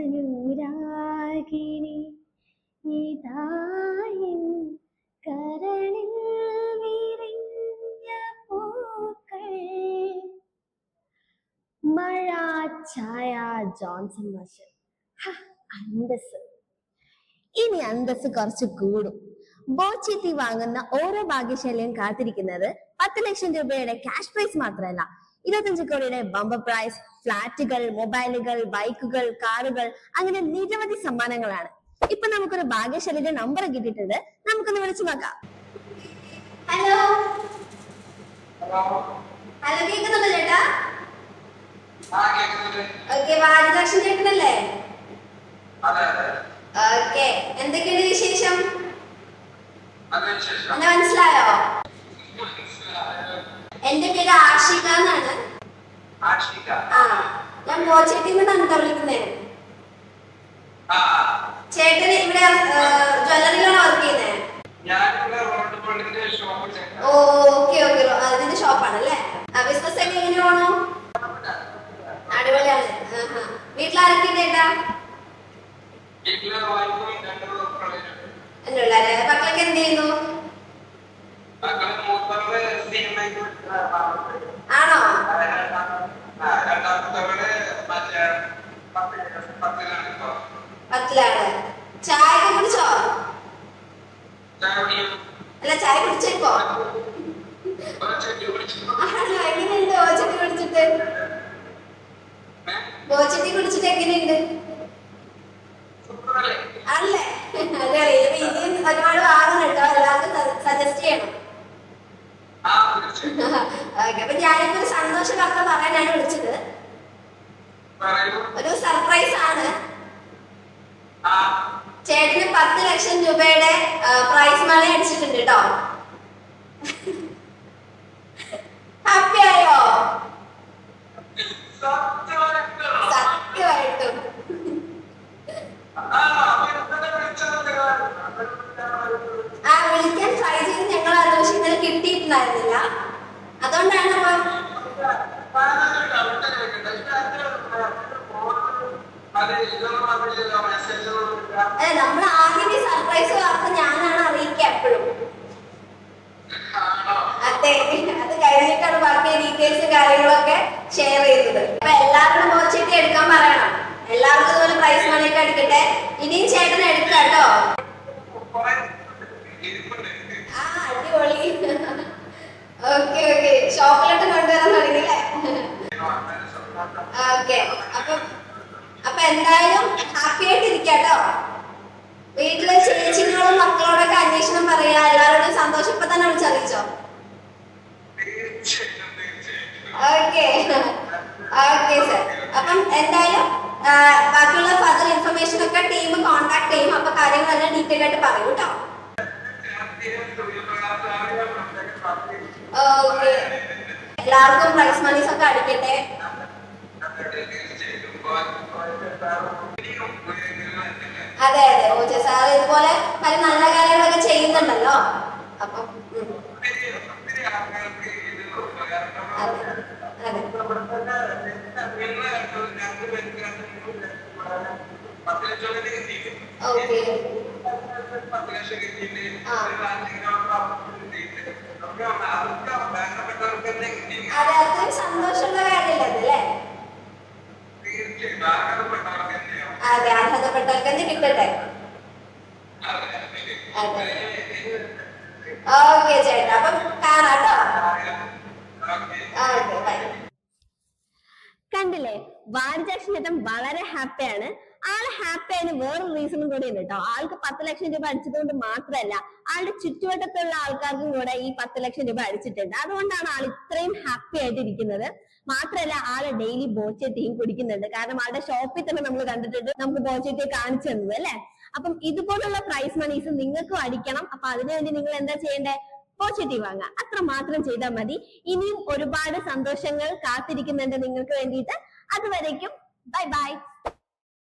അനുരാഗിണി ഇതായിൻ കരളിൽ വിരിഞ്ഞ പൂക്കൾ. മഴ ഛായ ജോൺസൺ ഹ, അന്തസ് ഇനി അന്തസ് കുറച്ച് കൂടും. ബോച്ചിത്തി വാങ്ങുന്ന ഓരോ ഭാഗ്യശാലിയും കാത്തിരിക്കുന്നത് പത്ത് ലക്ഷം രൂപയുടെ ക്യാഷ് പ്രൈസ് മാത്രമല്ല. ഇരുപത്തഞ്ച് കോടിയുടെ ബമ്പർ പ്രൈസ് ഫ്ലാറ്റുകൾ മൊബൈലുകൾ ബൈക്കുകൾ കാറുകൾ അങ്ങനെ നിരവധി സമ്മാനങ്ങളാണ്. ഇപ്പൊ നമുക്കൊരു ഭാഗ്യശാലിയുടെ നമ്പർ കിട്ടിയിട്ടുണ്ട്. നമുക്കൊന്ന് വിളിച്ചു നോക്കാം. ഹലോ ഹലോ കേൾക്കുന്നുണ്ടോ ചേട്ടാ? ഓക്കെ വാരിദാക്ഷൻ ചേട്ടനല്ലേ? ഓക്കെ എന്തൊക്കെയുണ്ട് വിശേഷം? എന്നെ മനസ്സിലായോ? എന്റെ പേര് ആഷിക എന്നാണ്. ആ ഞാൻ ബോച്ചേട്ടിൽ നിന്നാണ് വിളിക്കുന്നത് ആ ചേട്ടന് ഇവിടെ ജ്വല്ലറിയിലാണ് വർക്ക് ചെയ്യുന്നത് ഓക്കെ ഓക്കെ. അതിന്റെ ഷോപ്പാണല്ലേ? ബിസിനസ് ഒക്കെ എങ്ങനെ പോണു? അടിപൊളിയാണ്. വീട്ടിലാരൊക്കെ ഉണ്ട് ചേട്ടാ? എന്റെ പിള്ളേരെ മക്കളൊക്കെ എന്ത് ചെയ്യുന്നു? മക്കളെ പത്തിലാണ്. ചായ കുടിച്ചോ? ചായ എങ്ങനെയുണ്ട് കുടിച്ചിട്ട്? കുടിച്ചിട്ട് എങ്ങനെയുണ്ട്? എല്ലാവർക്കും സജസ്റ്റ് ചെയ്യണം. ഓക്കെ അപ്പൊ ഞാനിപ്പോ ഒരു സന്തോഷ വാർത്ത പറയാനാണ് വിളിച്ചത്. ഒരു സർപ്രൈസ് ആണ്. ചേട്ടന് പത്ത് ലക്ഷം രൂപയുടെ പ്രൈസ് മണി അടിച്ചിട്ടുണ്ട് കേട്ടോ ഹാപ്പി ആയോ? സത്യമായിട്ടും. ആ വിളിക്കാൻ ട്രൈ ചെയ്ത് ഞങ്ങൾ ആ ദിവസം ഇന്നലെ കിട്ടിയിട്ടുണ്ടായിരുന്നില്ല. അതുകൊണ്ടാണ് അതെ നമ്മൾ ആദ്യം ഈ സർപ്രൈസ് വാർത്ത ഞാനാണ് അറിയിക്കുക എപ്പോഴും. അതെ അത് കഴിഞ്ഞിട്ടാണ് ബാക്കി ഡീറ്റെയിൽസ് കാര്യങ്ങളൊക്കെ ഷെയർ ചെയ്തത്. അപ്പൊ എല്ലാവരും പോച്ചിട്ട് എടുക്കാൻ പറയണം. എല്ലാവർക്കും ഇതുപോലെ പ്രൈസ് മണിയൊക്കെ എടുക്കട്ടെ? ഇനിയും ചേട്ടൻ എടുക്കാം കേട്ടോ ആ അടിപൊളി ഓക്കെ ഓക്കെ ഷോപ്പിലോട്ട് കൊണ്ടുവരാൻ തുടങ്ങിയില്ലേ? ഓക്കെ അപ്പൊ അപ്പൊ എന്തായാലും ഹാപ്പി ആയിട്ട് ഇരിക്കാട്ടോ വീട്ടിലെ ചേച്ചികളോടും മക്കളോടൊക്കെ അന്വേഷണം പറയാ. എല്ലാവരോടും സന്തോഷം ഇപ്പൊ തന്നെ വിളിച്ചറിയിച്ചോ ഓക്കെ ഓക്കെ സർ അപ്പം എന്തായാലും ബാക്കിയുള്ള ഫർദർ ഇൻഫർമേഷൻ ഒക്കെ ടീം കോൺടാക്ട് ചെയ്യും. അപ്പൊ കാര്യങ്ങളെല്ലാം ഡീറ്റെയിൽ ആയിട്ട് പറയൂ ഓക്കെ എല്ലാവർക്കും പ്രൈസ് മണീസ് ഒക്കെ അടിക്കട്ടെ. അതെ അതെ. ഓജ സാർ ഇതുപോലെ പല നല്ല കാര്യങ്ങളൊക്കെ ചെയ്യുന്നുണ്ടല്ലോ. അപ്പം ഓക്കെ. തന്നെ കിട്ടട്ടെ? ഓക്കെ ചേട്ടാ. അപ്പം കാണാട്ടോ. കണ്ടില്ലേ? വാരിജാക്ഷേട്ടൻ വളരെ ഹാപ്പിയാണ്. ആൾ ഹാപ്പി ആയതിന് വേറൊരു റീസണും കൂടി ഉണ്ട് കേട്ടോ ആൾക്ക് പത്ത് ലക്ഷം രൂപ അടിച്ചതുകൊണ്ട് മാത്രമല്ല ആളുടെ ചുറ്റുവട്ടത്തുള്ള ആൾക്കാർക്കും കൂടെ ഈ പത്ത് ലക്ഷം രൂപ അടിച്ചിട്ടുണ്ട്. അതുകൊണ്ടാണ് ആൾ ഇത്രയും ഹാപ്പി ആയിട്ട് ഇരിക്കുന്നത്. മാത്രമല്ല ആൾ ഡെയിലി ബോച്ചെട്ടിയും കുടിക്കുന്നുണ്ട്. കാരണം ആളുടെ ഷോപ്പിൽ തന്നെ നമ്മൾ കണ്ടിട്ടുണ്ട് നമുക്ക് ബോച്ചെട്ടിയെ കാണിച്ചു തന്നത് അല്ലെ? അപ്പം ഇതുപോലുള്ള പ്രൈസ് മണീസ് നിങ്ങൾക്കും അടിക്കണം. അപ്പൊ അതിനുവേണ്ടി നിങ്ങൾ എന്താ ചെയ്യേണ്ടേ? പോസിറ്റീവ് വാങ്ങുക. അത്ര മാത്രം ചെയ്താൽ മതി. ഇനിയും ഒരുപാട് സന്തോഷങ്ങൾ കാത്തിരിക്കുന്നുണ്ട് നിങ്ങൾക്ക് വേണ്ടിയിട്ട്. അതുവരേക്കും ബൈ ബൈ